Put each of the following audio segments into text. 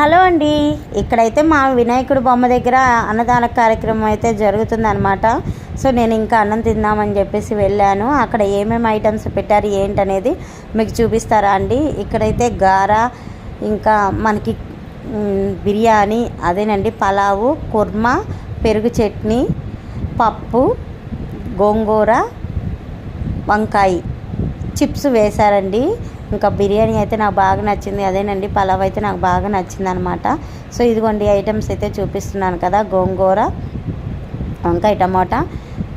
Hello అండి. ఇక్కడైతే మా వినాయకుడు బొమ్మ దగ్గర అన్నదాన కార్యక్రమం అయితే జరుగుతుందనమాట సో నేను ఇంకా అన్నం తిందామని చెప్పేసి వెళ్ళాను. అక్కడ ఏమేమి ఐటమ్స్ పెట్టారు ఏంటనేది మీకు చూపిస్తారా అండి? ఇక్కడైతే గార ఇంకా మనకి బిర్యానీ అదేనండి పలావు కుర్మా పెరుగు చట్నీ పప్పు గోంగూర వంకాయ. చిప్స్ వేశారండి. ఇంకా బిర్యానీ అయితే నాకు బాగా నచ్చింది. అదేనండి పలావ్ అయితే నాకు బాగా నచ్చింది అనమాట సో ఇదిగోండి ఐటమ్స్ అయితే చూపిస్తున్నాను కదా గోంగూర వంకాయ టమాటా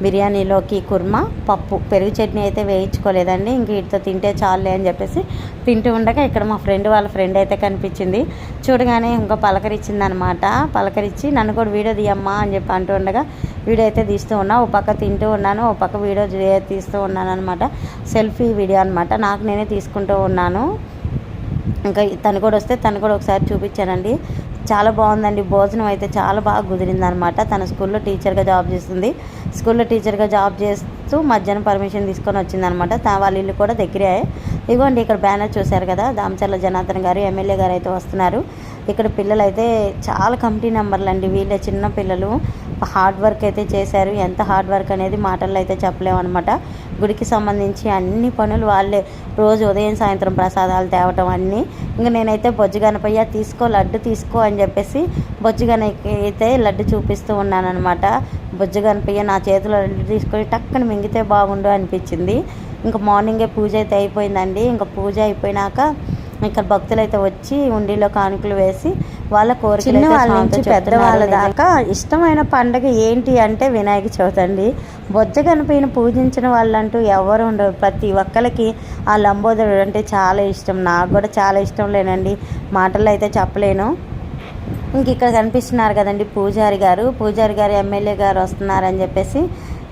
బిర్యానీలోకి కుర్మా పప్పు. పెరుగు చట్నీ అయితే వేయించుకోలేదండి. ఇంక వీటితో తింటే చాలులే అని చెప్పేసి తింటూ ఉండగా ఇక్కడ మా ఫ్రెండ్ వాళ్ళ ఫ్రెండ్ అయితే కనిపించింది. చూడగానే ఇంకా పలకరించింది అనమాట పలకరించి నన్ను కూడా వీడియో తీయమ్మా అని చెప్పి అంటూ ఉండగా వీడియో అయితే తీస్తూ ఉన్నా ఓ పక్క తింటూ ఉన్నాను ఓ పక్క వీడియో తీస్తూ ఉన్నాను అనమాట సెల్ఫీ వీడియో అనమాట నాకు నేనే తీసుకుంటూ ఉన్నాను. ఇంకా తను కూడా వస్తే తను కూడా ఒకసారి చూపించానండి. చాలా బాగుందండి. భోజనం అయితే చాలా బాగా కుదిరింది అనమాట తన స్కూల్లో టీచర్గా జాబ్ చేస్తుంది. స్కూల్లో టీచర్గా జాబ్ చేస్తూ మధ్యాహ్నం పర్మిషన్ తీసుకొని వచ్చిందనమాట అనమాట వాళ్ళ ఇల్లు కూడా దగ్గరే. ఇదిగోండి ఇక్కడ బ్యానర్ చూశారు కదా దామచర్ల జనార్దన్ గారు ఎమ్మెల్యే గారు అయితే వస్తున్నారు. ఇక్కడ పిల్లలు అయితే చాలా కమిటీ నెంబర్లు అండి వీళ్ళే చిన్న పిల్లలు. హార్డ్ వర్క్ అయితే చేశారు. ఎంత హార్డ్ వర్క్ అనేది మాటల్లో అయితే చెప్పలేము అనమాట గుడికి సంబంధించి అన్ని పనులు వాళ్ళే రోజు ఉదయం సాయంత్రం ప్రసాదాలు తేవటం అన్నీ. ఇంకా నేనైతే బొజ్జు గణపయ్య తీసుకో లడ్డు తీసుకో అని చెప్పేసి బొజ్జు గణకి అయితే లడ్డు చూపిస్తూ ఉన్నాను అనమాట బొజ్జు గణపయ్య నా చేతిలో లడ్డు తీసుకొని టక్కన మింగితే బాగుండు అనిపించింది. ఇంకా మార్నింగే పూజ అయితే అయిపోయిందండి. ఇంకా పూజ అయిపోయినాక ఇక్కడ భక్తులు అయితే వచ్చి ఉండిలో కానుకలు వేసి వాళ్ళ కోరికలు నుంచి. పెద్దవాళ్ళ దాకా ఇష్టమైన పండుగ ఏంటి అంటే వినాయక చవితి అండి. బొజ్జ గణపతిని పూజించిన వాళ్ళంటూ ఎవరు ఉండరు. ప్రతి ఒక్కరికి ఆ లంబోదరుడు అంటే చాలా ఇష్టం. నాకు కూడా చాలా ఇష్టం లేనండి. మాటల్లో అయితే చెప్పలేను. ఇంక ఇక్కడ కనిపిస్తున్నారు కదండి పూజారి గారు. పూజారి గారు ఎమ్మెల్యే గారు వస్తున్నారని చెప్పేసి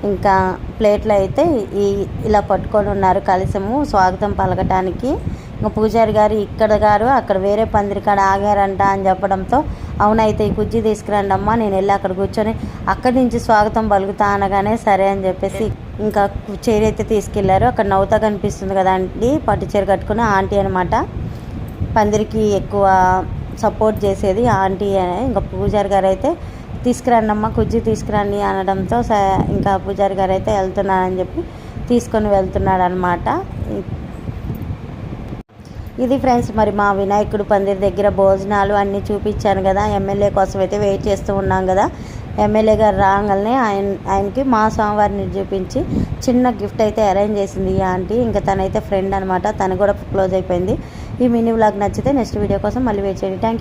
ఇంకా ప్లేట్లో అయితే ఈ ఇలా పట్టుకొని ఉన్నారు. కలిసము స్వాగతం పలకటానికి. పూజారి గారు ఇక్కడ గారు అక్కడ వేరే పందిరి కాడ ఆగారంట అని చెప్పడంతో అవునైతే ఈ కుజ్జి తీసుకురండి అమ్మా నేను వెళ్ళి అక్కడ కూర్చొని అక్కడి నుంచి స్వాగతం పలుకుతా అనగానే సరే అని చెప్పేసి ఇంకా చీర అయితే తీసుకెళ్ళారు. అక్కడ నవ్వుతా కనిపిస్తుంది కదా అండి పట్టు చీర కట్టుకుని ఆంటీ అనమాట పందిరికి ఎక్కువ సపోర్ట్ చేసేది ఆంటీ అనే. ఇంకా పూజారి గారు అయితే తీసుకురండి అమ్మ కుజ్జి తీసుకురండి అనడంతో స- ఇంకా పూజారి గారు అయితే వెళ్తున్నానని చెప్పి తీసుకొని వెళ్తున్నాడు అనమాట ఇది ఫ్రెండ్స్ మరి మా వినాయకుడు పందిరి దగ్గర భోజనాలు అన్నీ చూపించాను కదా. ఎమ్మెల్యే కోసం అయితే వెయిట్ చేస్తూ ఉన్నాం కదా. ఎమ్మెల్యే గారు రాగానే ఆయన ఆయనకి మా స్వామివారిని చూపించి చిన్న గిఫ్ట్ అయితే అరేంజ్ చేసింది ఈ ఆంటీ. ఇంకా తనైతే ఫ్రెండ్ అనమాట తను కూడా క్లోజ్ అయిపోయింది. ఈ మినీ వ్లాగ్ నచ్చితే నెక్స్ట్ వీడియో కోసం మళ్ళీ వెయిట్ చేయండి. Thank you